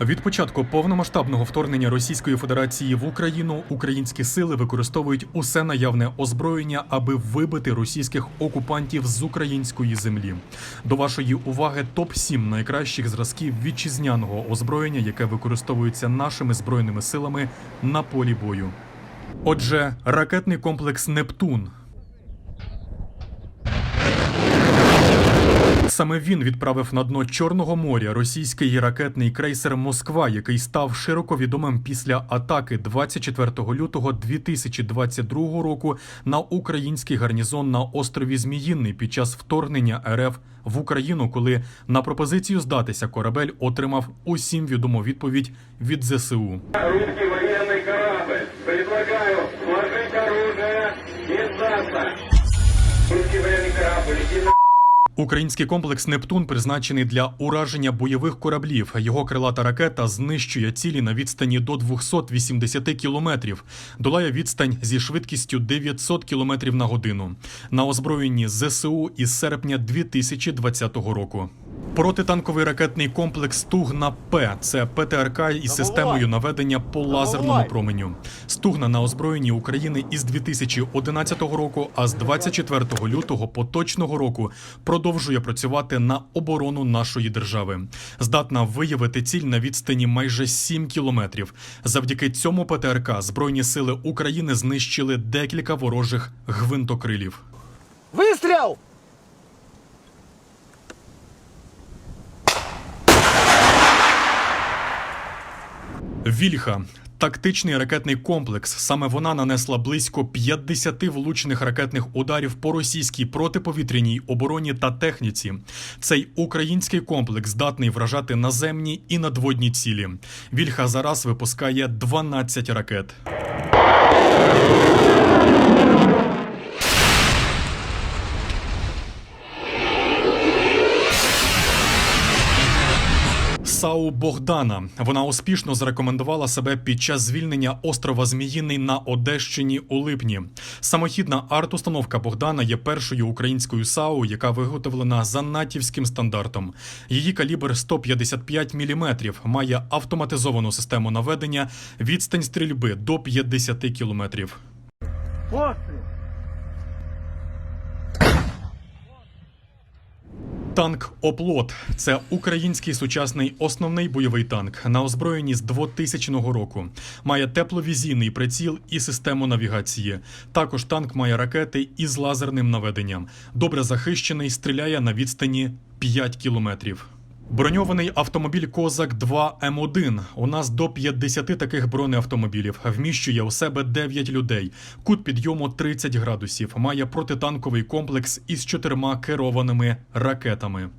Від початку повномасштабного вторгнення Російської Федерації в Україну українські сили використовують усе наявне озброєння, аби вибити російських окупантів з української землі. До вашої уваги топ 7 найкращих зразків вітчизняного озброєння, яке використовується нашими збройними силами на полі бою. Отже, ракетний комплекс Нептун. Саме він відправив на дно Чорного моря російський ракетний крейсер Москва, який став широко відомим після атаки 24 лютого 2022 року на український гарнізон на острові Зміїнний під час вторгнення РФ в Україну, коли на пропозицію здатися корабель отримав усім відому відповідь від ЗСУ. Русский военный корабль. Предлагаю сложить оружие и сдаться. Русский военный корабль, иди на... Український комплекс Нептун призначений для ураження бойових кораблів. Його крилата ракета знищує цілі на відстані до 280 кілометрів. Долає відстань зі швидкістю 900 кілометрів на годину. На озброєнні ЗСУ із серпня 2020 року. Протитанковий ракетний комплекс Стугна П це ПТРК із системою наведення по лазерному променю. Стугна на озброєнні України із 2011 року, а з 24 лютого поточного року продовжує працювати на оборону нашої держави. Здатна виявити ціль на відстані майже 7 кілометрів. Завдяки цьому ПТРК Збройні сили України знищили декілька ворожих гвинтокрилів. Выстрел! Вільха. Тактичний ракетний комплекс. Саме вона нанесла близько 50 влучних ракетних ударів по російській протиповітряній обороні та техніці. Цей український комплекс здатний вражати наземні і надводні цілі. Вільха зараз випускає 12 ракет. САУ Богдана. Вона успішно зарекомендувала себе під час звільнення острова Зміїний на Одещині у липні. Самохідна арт-установка Богдана є першою українською САУ, яка виготовлена за натівським стандартом. Її калібр 155 мм, має автоматизовану систему наведення, відстань стрільби до 50 кілометрів. Пострел! Танк Оплот це український сучасний основний бойовий танк на озброєнні з 2000 року. Має тепловізійний приціл і систему навігації. Також танк має ракети із лазерним наведенням. Добре захищений, стріляє на відстані 5 кілометрів. Броньований автомобіль Козак 2 М1. У нас до 50 таких бронеавтомобілів. Вміщує у себе 9 людей. Кут підйому 30 градусів. Має протитанковий комплекс із чотирма керованими ракетами.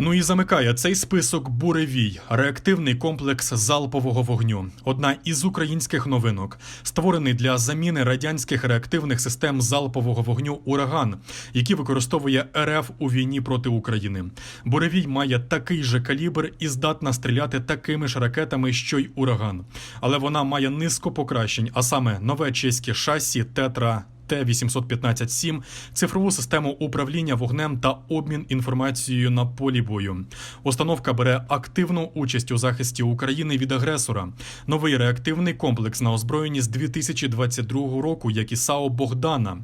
Ну і замикає цей список буревій, реактивний комплекс залпового вогню. Одна із українських новинок, створений для заміни радянських реактивних систем залпового вогню Ураган, які використовує РФ у війні проти України. Буревій має такий же калібр і здатна стріляти такими ж ракетами, що й ураган. Але вона має низку покращень, а саме нове чеське шасі Тетра. Т-815-7, цифрову систему управління вогнем та обмін інформацією на полі бою. Установка бере активну участь у захисті України від агресора. Новий реактивний комплекс на озброєнні з 2022 року, як і САО Богдана.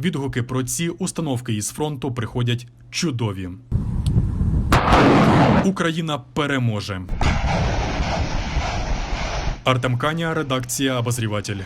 Відгуки про ці установки із фронту приходять чудові. Україна переможе. Артем Каня, редакція Обозріватель.